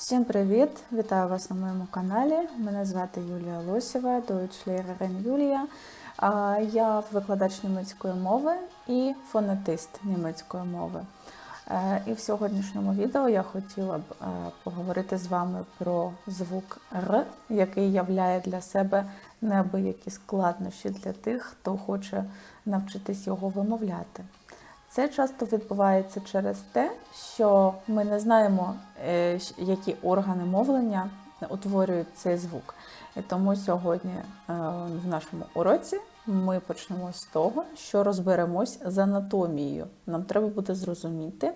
Всім привіт! Вітаю вас на моєму каналі. Мене звати Юлія Лосєва, Deutschlehrerin Юлія. Я викладач німецької мови і фонетист німецької мови. Е, І в сьогоднішньому відео я хотіла б е, поговорити з вами про звук Р, який являє для себе неабиякі складнощі для тих, хто хоче навчитись його вимовляти. Це часто відбувається через те, що ми не знаємо, е, які органи мовлення утворюють цей звук. І тому сьогодні е, в нашому уроці ми почнемо з того, що розберемось з анатомією. Нам треба буде зрозуміти,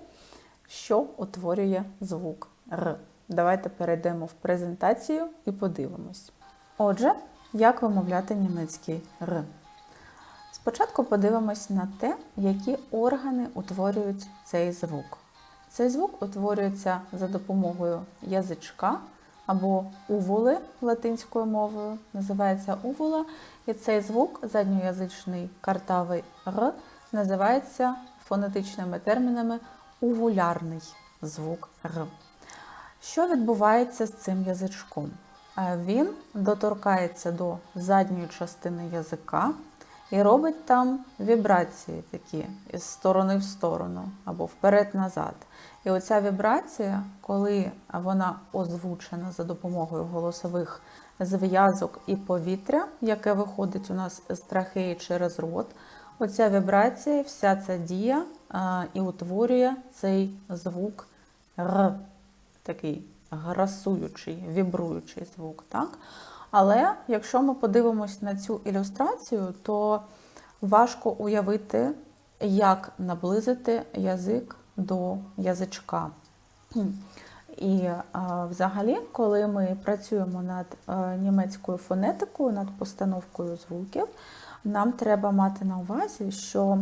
що утворює звук Р. Давайте перейдемо в презентацію і подивимось. Отже, як вимовляти німецький Р? Спочатку подивимось на те, які органи утворюють цей звук. Цей звук утворюється за допомогою язичка або увули латинською мовою, називається увула, і цей звук, задньоязичний картавий Р, називається фонетичними термінами увулярний звук Р. Що відбувається з цим язичком? Е, Він доторкається до задньої частини язика і робить там вібрації такі із сторони в сторону або вперед-назад. І оця вібрація, коли вона озвучена за допомогою голосових зв'язок і повітря, яке виходить у нас з трахеї через рот, оця вібрація, вся ця дія і утворює цей звук Р, такий грасуючий, вібруючий звук. Так? Але якщо ми подивимось на цю ілюстрацію, то важко уявити, як наблизити язик до язичка. І взагалі, коли ми працюємо над е, німецькою фонетикою, над постановкою звуків, нам треба мати на увазі, що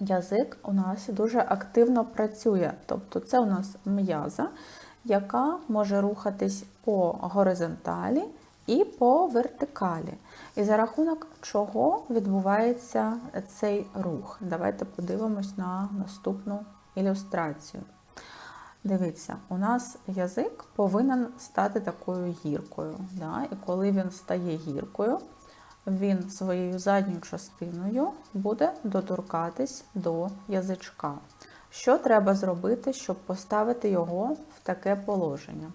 язик у нас дуже активно працює. Тобто це у нас м'яза, яка може рухатись по горизонталі і по вертикалі. І за рахунок чого відбувається цей рух. Давайте подивимось на наступну ілюстрацію. Дивіться, у нас язик повинен стати такою гіркою. Да? І коли він стає гіркою, він своєю задньою частиною буде доторкатись до язичка. Що треба зробити, щоб поставити його в таке положення?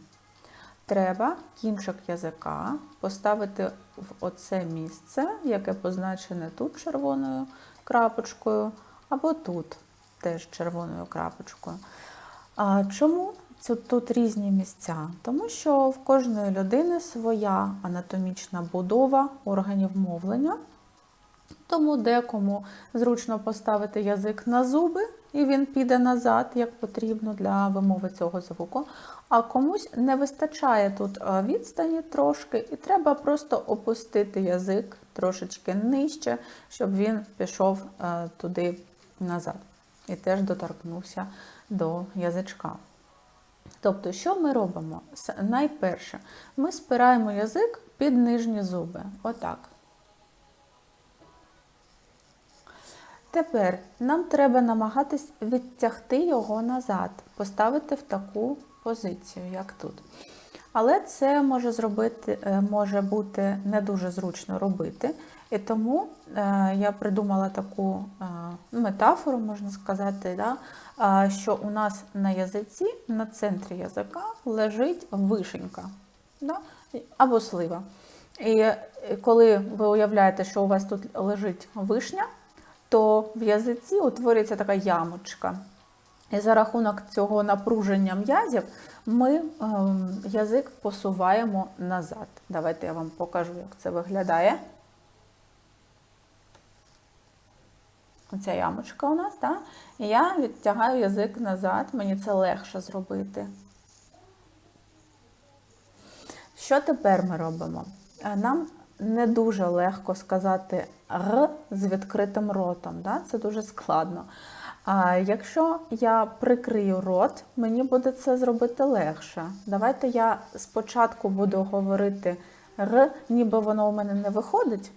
Треба кінчик язика поставити в оце місце, яке позначене тут червоною крапочкою, або тут теж червоною крапочкою. А чому тут різні місця? Тому що в кожної людини своя анатомічна будова органів мовлення. Тому декому зручно поставити язик на зуби, і він піде назад, як потрібно для вимови цього звуку. А комусь не вистачає тут е, відстані трошки, і треба просто опустити язик трошечки нижче, щоб він пішов е, туди назад і теж доторкнувся до язичка. Тобто, що ми робимо? Найперше, ми спираємо язик під нижні зуби. Отак. Тепер нам треба намагатись відтягти його назад, поставити в таку позицію, як тут. Але це може зробити, е, може бути не дуже зручно робити. І тому е, я придумала таку е, метафору, можна сказати, да, що у нас на язиці, на центрі язика лежить вишенька да, або слива. І коли ви уявляєте, що у вас тут лежить вишня, то в язиці утворюється така ямочка. І за рахунок цього напруження м'язів ми ем, язик посуваємо назад. Давайте я вам покажу, як це виглядає. Оця ямочка у нас, так? І я відтягаю язик назад, мені це легше зробити. Що тепер ми робимо? Е, Нам не дуже легко сказати Р з відкритим ротом. Да? Це дуже складно. А якщо я прикрию рот, мені буде це зробити легше. Давайте я спочатку буду говорити Р, ніби воно у мене не виходить,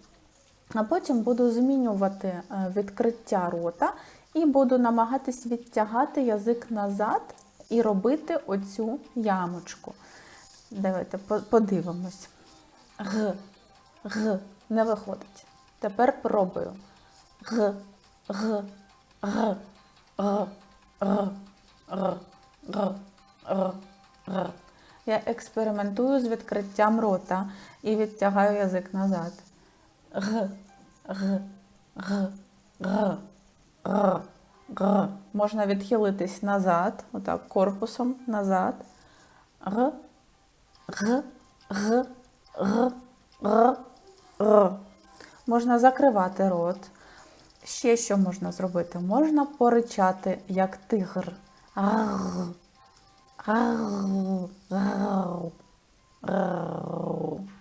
а потім буду змінювати е, відкриття рота і буду намагатись відтягати язик назад і робити оцю ямочку. Давайте подивимось. Г не виходить. Тепер пробую. Г, Г, Г, Г, Г. Г. Р, Р, Р. Я експериментую з відкриттям рота і відтягаю язик назад. Г, Г, Г, Г. Г. Р. Можна відхилитись назад, отак, корпусом назад. Р, Г, Г, Г, Р, г. Можна закривати рот. Ще що можна зробити? Можна поричати, як тигр.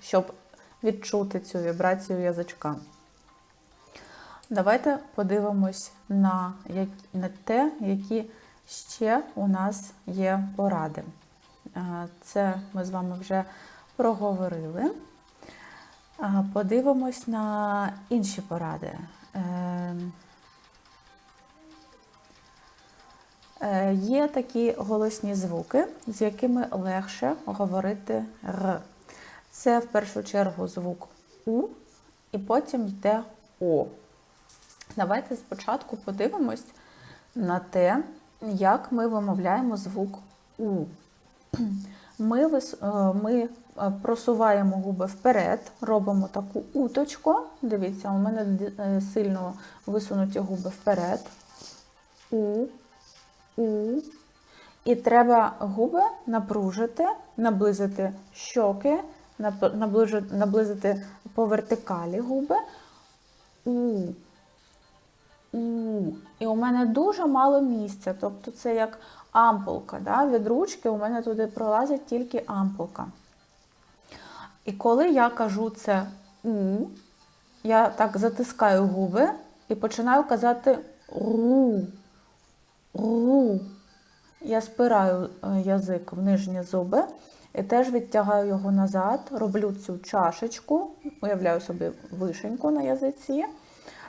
Щоб відчути цю вібрацію язичка. Давайте подивимось на, на те, які ще у нас є поради. Е, Це ми з вами вже проговорили. Подивимось на інші поради. Е, е, Є такі голосні звуки, з якими легше говорити Р. Це в першу чергу звук У, і потім йде О. Давайте спочатку подивимось на те, як ми вимовляємо звук У. Ми, вис- е, ми е, просуваємо губи вперед, робимо таку уточку. Дивіться, у мене е, сильно висунуті губи вперед. У, у. І треба губи напружити, наблизити щоки, наблизити по вертикалі губи. У. У. І у мене дуже мало місця. Тобто це як ампулка. Да? Від ручки у мене туди пролазить тільки ампулка. І коли я кажу це У, я так затискаю губи і починаю казати ру. Ру. Я спираю е, язик в нижні зуби і теж відтягаю його назад, роблю цю чашечку, уявляю собі вишеньку на язиці.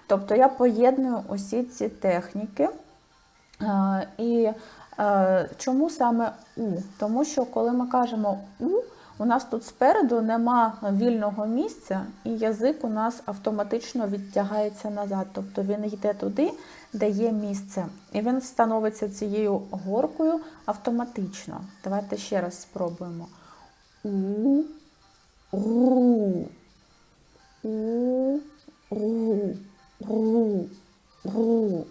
Тобто я поєдную усі ці техніки. Е, І е, чому саме У? Тому що коли ми кажемо У, у нас тут спереду нема вільного місця, і язик у нас автоматично відтягається назад. Тобто він йде туди, де є місце. І він становиться цією горкою автоматично. Давайте ще раз спробуємо. У, ру, у, ру, ру.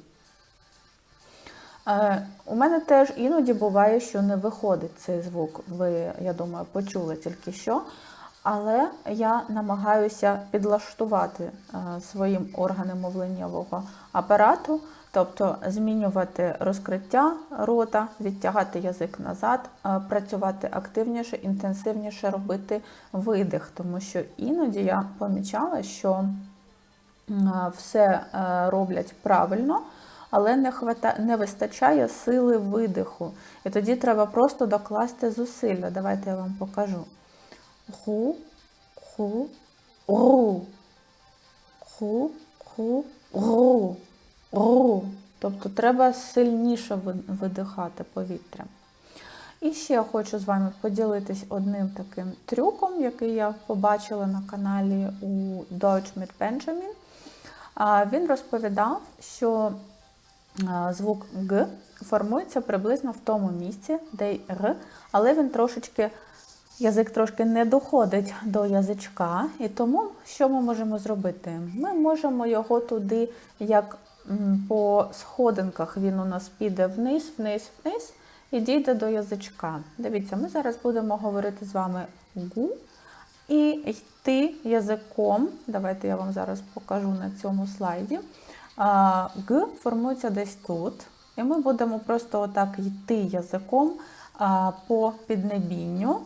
Е, У мене теж іноді буває, що не виходить цей звук. Ви, я думаю, почули тільки що. Але я намагаюся підлаштувати е, своїм органи мовленнєвого апарату, тобто змінювати розкриття рота, відтягати язик назад, е, працювати активніше, інтенсивніше робити видих, тому що іноді я помічала, що все е, роблять правильно, але не, хвата... не вистачає сили видиху. І тоді треба просто докласти зусилля. Давайте я вам покажу. Ху, ху, ру. Ху, ху, ру. Ру. Тобто треба сильніше видихати повітря. І ще хочу з вами поділитись одним таким трюком, який я побачила на каналі у Deutsch mit Benjamin. Він розповідав, що звук Г формується приблизно в тому місці, де й Р, але він трошечки, язик трошки не доходить до язичка. І тому що ми можемо зробити? Ми можемо його туди, як по сходинках він у нас піде вниз, вниз, вниз і дійде до язичка. Дивіться, ми зараз будемо говорити з вами гу і йти язиком. Давайте я вам зараз покажу на цьому слайді. Г формується десь тут. І ми будемо просто отак йти язиком по піднебінню.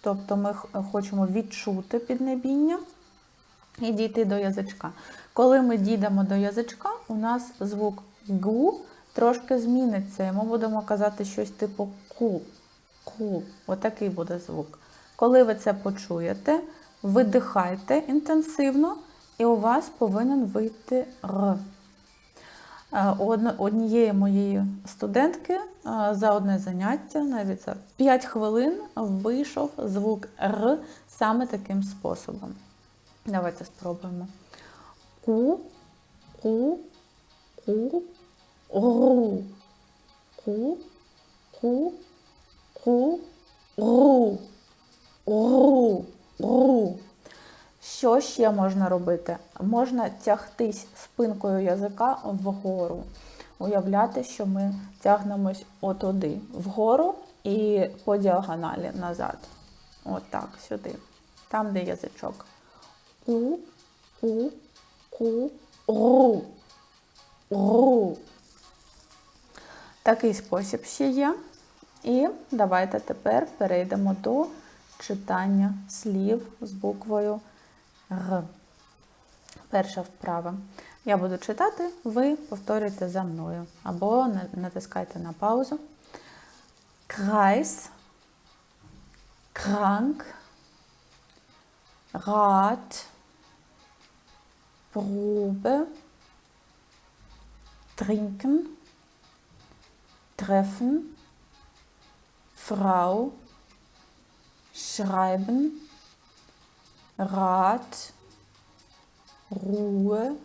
Тобто ми хочемо відчути піднебіння і дійти до язичка. Коли ми дійдемо до язичка, у нас звук гу трошки зміниться, і ми будемо казати щось типу ку. Ку. Отакий буде звук. Коли ви це почуєте, видихайте інтенсивно, і у вас повинен вийти Р. Е, у однієї моєї студентки е, за одне заняття, навіть за 5 хвилин, вийшов звук Р саме таким способом. Давайте спробуємо. Ку, ку, ку, ру. Ку, ку, ку, ру. Ру, ру. Що ще можна робити? Можна тягтись спинкою язика вгору. Уявляти, що ми тягнемось отуди, вгору і по діагоналі назад. Отак, сюди. Там, де язичок. У, у, ку, ру. Ру. Такий спосіб ще є. І давайте тепер перейдемо до читання слів з буквою Р. Перша вправа. Я буду читати, ви повторюйте за мною. Або натискайте на паузу. Kreis, krank, Rad, Probe, trinken, treffen, Frau, schreiben, Rat, Ruhe,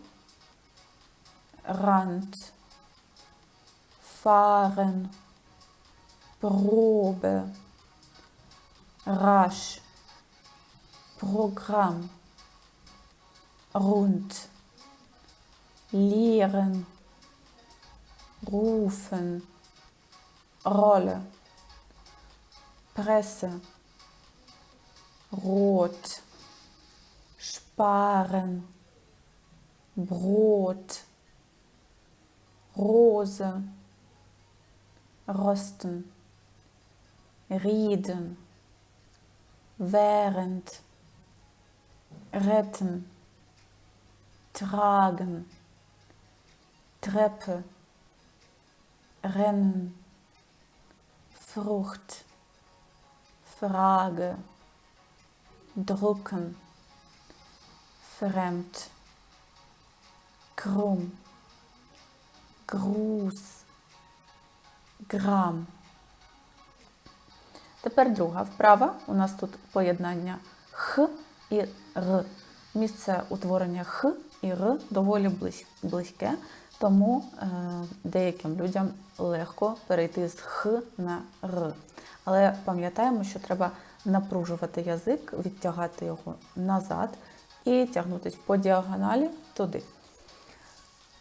Rand, fahren, Probe, rasch, Programm, rund, lehren, rufen, Rolle, Presse, rot, sparen, Brot, Rose, rosten, reden, während, retten, tragen, Treppe, rennen, Frucht, Frage, drucken, fremd, krumm, Gruß, грам. Тепер друга вправа. У нас тут поєднання х і р. Місце утворення х і р доволі близьке, тому е, деяким людям легко перейти з х на р. Але пам'ятаємо, що треба напружувати язик, відтягати його назад і тягнутися по діагоналі туди.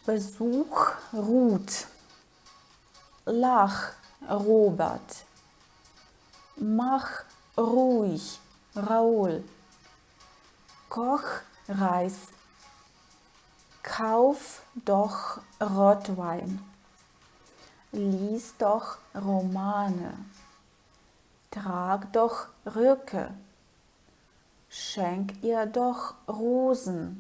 Besuch Ruth. Lach, Robert. Mach ruhig, Raoul. Koch, Reis. Kauf doch Rotwein. Lies doch Romane. Trag doch Röcke. Schenk ihr doch Rosen.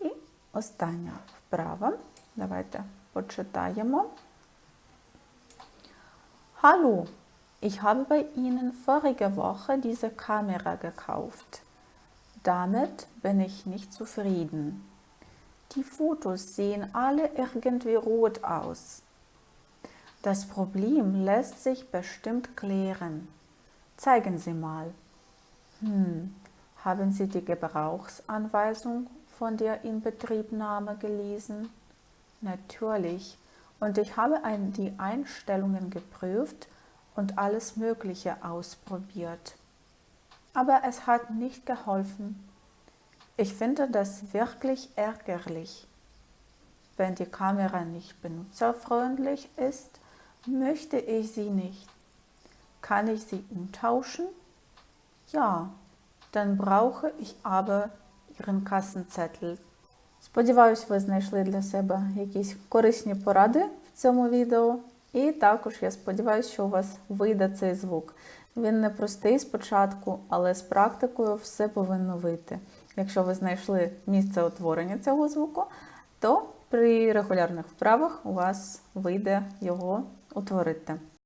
І остання вправа. Давайте почитаємо. Hallo, ich habe bei Ihnen vorige Woche diese Kamera gekauft. Damit bin ich nicht zufrieden. Die Fotos sehen alle irgendwie rot aus. Das Problem lässt sich bestimmt klären. Zeigen Sie mal. Hm, haben Sie die Gebrauchsanweisung von der Inbetriebnahme gelesen? Natürlich. Und ich habe die Einstellungen geprüft und alles Mögliche ausprobiert. Aber es hat nicht geholfen. Ich finde das wirklich ärgerlich. Wenn die Kamera nicht benutzerfreundlich ist, möchte ich sie nicht. Kann ich sie umtauschen? Ja, dann brauche ich aber Ihren Kassenzettel. Сподіваюсь, ви знайшли для себе якісь корисні поради в цьому відео. І також я сподіваюся, що у вас вийде цей звук. Він не простий спочатку, але з практикою все повинно вийти. Якщо ви знайшли місце утворення цього звуку, то при регулярних вправах у вас вийде його утворити.